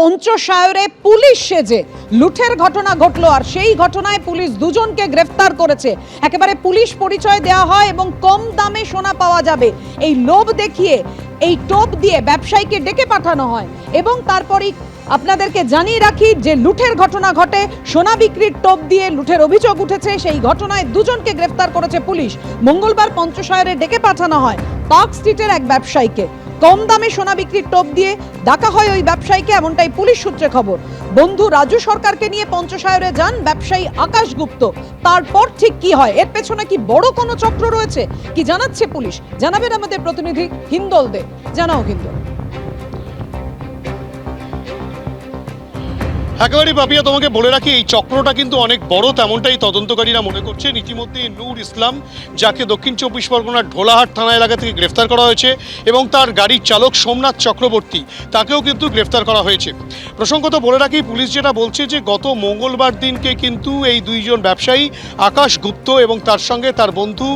পঞ্চশায়রে police সেজে লুঠের ঘটনা ঘটলো, আর সেই ঘটনায় পুলিশ দুজনকে গ্রেফতার করেছে। একেবারে পুলিশ পরিচয় দেওয়া হয় এবং কম দামে সোনা পাওয়া যাবে। এই লোভ দেখিয়ে, এই টোপ দিয়ে ব্যবসায়ীকে ডেকে পাঠানো হয় এবং তারপরই আপনাদেরকে জানিয়ে রাখি যে লুঠের ঘটনা ঘটে, সোনা বিক্রির টোপ দিয়ে লুঠের অভিযোগ উঠেছে। সেই ঘটনায় দুজনকে গ্রেফতার করেছে পুলিশ। মঙ্গলবার পঞ্চশায়রে ডেকে পাঠানো হয় পার্ক স্ট্রিটের এক ব্যবসায়ীকে। কম দামে সোনা বিক্রির টোপ দিয়ে ডাকা হয় ওই ব্যবসায়ীকে, এমনটাই পুলিশ সূত্রে খবর। বন্ধু রাজু সরকারকে নিয়ে পঞ্চশায়রে যান ব্যবসায়ী আকাশ গুপ্ত। তারপর ঠিক কি হয়? এর পেছনে কি বড় কোনো চক্র রয়েছে? কি জানাচ্ছে পুলিশ? জানাবেন আমাদের প্রতিনিধি হিন্দল দে জানাও হিন্দল। একেবারেই পাপিয়া তোমাকে বলে রাখি, এই চক্রটা কিন্তু অনেক বড়, তেমনটাই তদন্তকারীরা মনে করছে। ইতিমধ্যে নূর ইসলাম, যাকে দক্ষিণ চব্বিশ পরগনার ঢোলাহাট থানা এলাকা থেকে গ্রেফতার করা হয়েছে, এবং তার গাড়ির চালক সোমনাথ চক্রবর্তী, তাকেও কিন্তু গ্রেফতার করা হয়েছে। প্রসঙ্গত বলে রাখি, পুলিশ যেটা বলছে যে, গত মঙ্গলবার দিনকে কিন্তু এই দুইজন ব্যবসায়ী, আকাশ গুপ্ত এবং তার সঙ্গে তার বন্ধু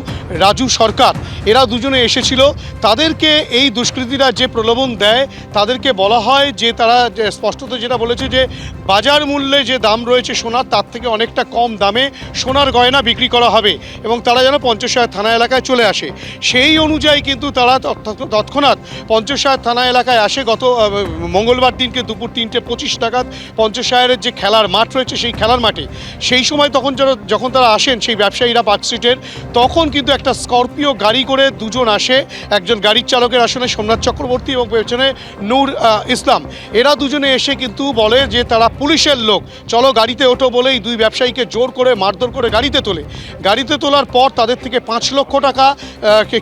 রাজু সরকার, এরা দুজনে এসেছিল। তাদেরকে এই দুষ্কৃতীরা যে প্রলোভন দেয়, তাদেরকে বলা হয় যে, তারা স্পষ্টত যেটা বলেছে যে বাজার মূল্যে যে দাম রয়েছে সোনার, তার থেকে অনেকটা কম দামে সোনার গয়না বিক্রি করা হবে এবং তারা যেন পঞ্চশায়র থানা এলাকায় চলে আসে। সেই অনুযায়ী কিন্তু তারা তৎ- তৎক্ষণাৎ পঞ্চশায়র থানা এলাকায় আসে। গত মঙ্গলবার দিনকে দুপুর তিনটে পঁচিশ নাগাদ পঞ্চশায়রের যে খেলার মাঠ রয়েছে, সেই খেলার মাঠে সেই সময় তখন যারা, যখন তারা আসেন, সেই ব্যবসায়ীরা পার্ক স্ট্রিটের তখন কিন্তু একটা স্করপিও গাড়ি করে দুজন আসে। একজন গাড়ির চালকের আসনে সোমনাথ চক্রবর্তী এবং পেছনে নূর ইসলাম। এরা দুজনে এসে কিন্তু বলে যে তারা পুলিশের লোক। চলো গাড়িতে ওঠো বলেই দুই ব্যবসায়ীকে জোর করে মারধর করে গাড়িতে তোলে। গাড়িতে তোলার পর তাদের থেকে পাঁচ লক্ষ টাকা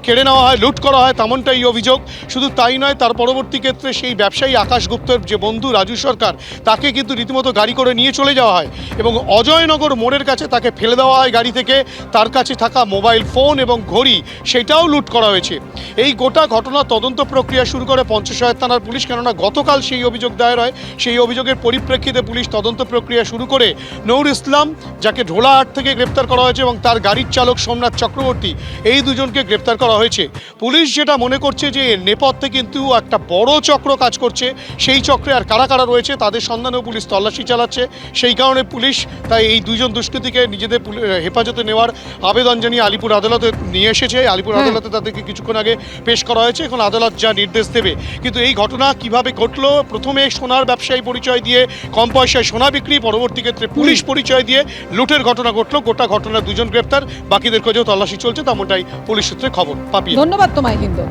কেড়ে নেওয়া হয়, লুট করা হয় তেমনটাই অভিযোগ। শুধু তাই নয়, তার পরবর্তী ক্ষেত্রে সেই ব্যবসায়ী আকাশ গুপ্তের যে বন্ধু রাজু সরকার, তাকে কিন্তু রীতিমতো গাড়ি করে নিয়ে চলে যাওয়া হয় এবং অজয়নগর মোড়ের কাছে তাকে ফেলে দেওয়া হয় গাড়ি থেকে। তার কাছে থাকা মোবাইল ফোন এবং ঘড়ি, সেটাও লুট করা হয়েছে। এই গোটা ঘটনা তদন্ত প্রক্রিয়া শুরু করে পঞ্চশায়র থানার পুলিশ, কেননা গতকাল সেই অভিযোগ দায়ের হয়। সেই অভিযোগের পরিপ্রেক্ষিতে পুলিশ তদন্ত প্রক্রিয়া শুরু করে নৌর ইসলাম যাকে ঢোলাহাট থেকে গ্রেপ্তার করা হয়েছে এবং তার গাড়ির চালক সোমনাথ চক্রবর্তী এই দুজনকে গ্রেপ্তার করা হয়েছে। পুলিশ যেটা মনে করছে যে এর নেপথ্যে কিন্তু একটা বড় চক্র কাজ করছে সেই চক্রে আর কারা কারা রয়েছে তাদের সন্ধানেও পুলিশ তল্লাশি চালাচ্ছে। সেই কারণে পুলিশ তাই এই দুজন দুষ্কৃতীকে নিজেদের হেফাজতে নেওয়ার আবেদন জানিয়ে আলিপুর আদালতে নিয়ে এসেছে। আলিপুর আদালতে তাদেরকে কিছুক্ষণ আগে পেশ করা হয়েছে। এখন আদালত যা নির্দেশ দেবে। কিন্তু এই ঘটনা কীভাবে ঘটলো? প্রথমে সোনার ব্যবসায়ী পরিচয় দিয়ে কম পয়সায় সোনা বিক্রি পরবর্তী ক্ষেত্রে পুলিশ পরিচয় দিয়ে লুটের ঘটনা ঘটলো গোটা ঘটনা দুজন গ্রেপ্তার বাকিদের খোঁজেও তল্লাশি চলছে তেমনটাই পুলিশ সূত্রে খবর পাপিয়ে। ধন্যবাদ তোমায় হিন্দল